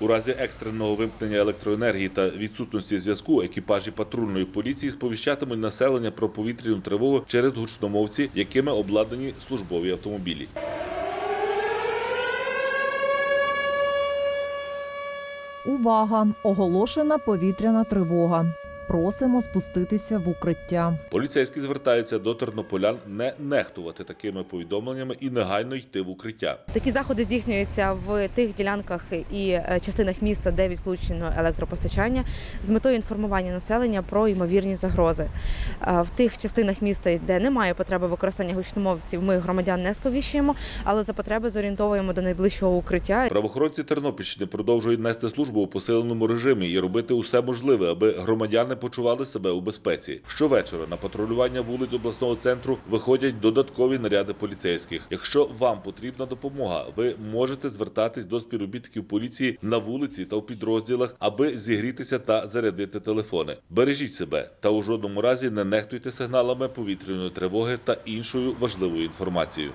У разі екстреного вимкнення електроенергії та відсутності зв'язку екіпажі патрульної поліції сповіщатимуть населення про повітряну тривогу через гучномовці, якими обладнані службові автомобілі. Увага! Оголошена повітряна тривога. Просимо спуститися в укриття. Поліцейські звертаються до тернополян не нехтувати такими повідомленнями і негайно йти в укриття. Такі заходи здійснюються в тих ділянках і е, частинах міста, де відключено електропостачання, з метою інформування населення про ймовірні загрози. Е, В тих частинах міста, де немає потреби використання гучномовців, ми громадян не сповіщуємо, але за потреби зорієнтовуємо до найближчого укриття. Правоохоронці Тернопільщини продовжують нести службу у посиленому режимі і робити усе можливе, аби громадяни почували себе у безпеці. Щовечора на патрулювання вулиць обласного центру виходять додаткові наряди поліцейських. Якщо вам потрібна допомога, ви можете звертатись до співробітників поліції на вулиці та в підрозділах, аби зігрітися та зарядити телефони. Бережіть себе та у жодному разі не нехтуйте сигналами повітряної тривоги та іншою важливою інформацією.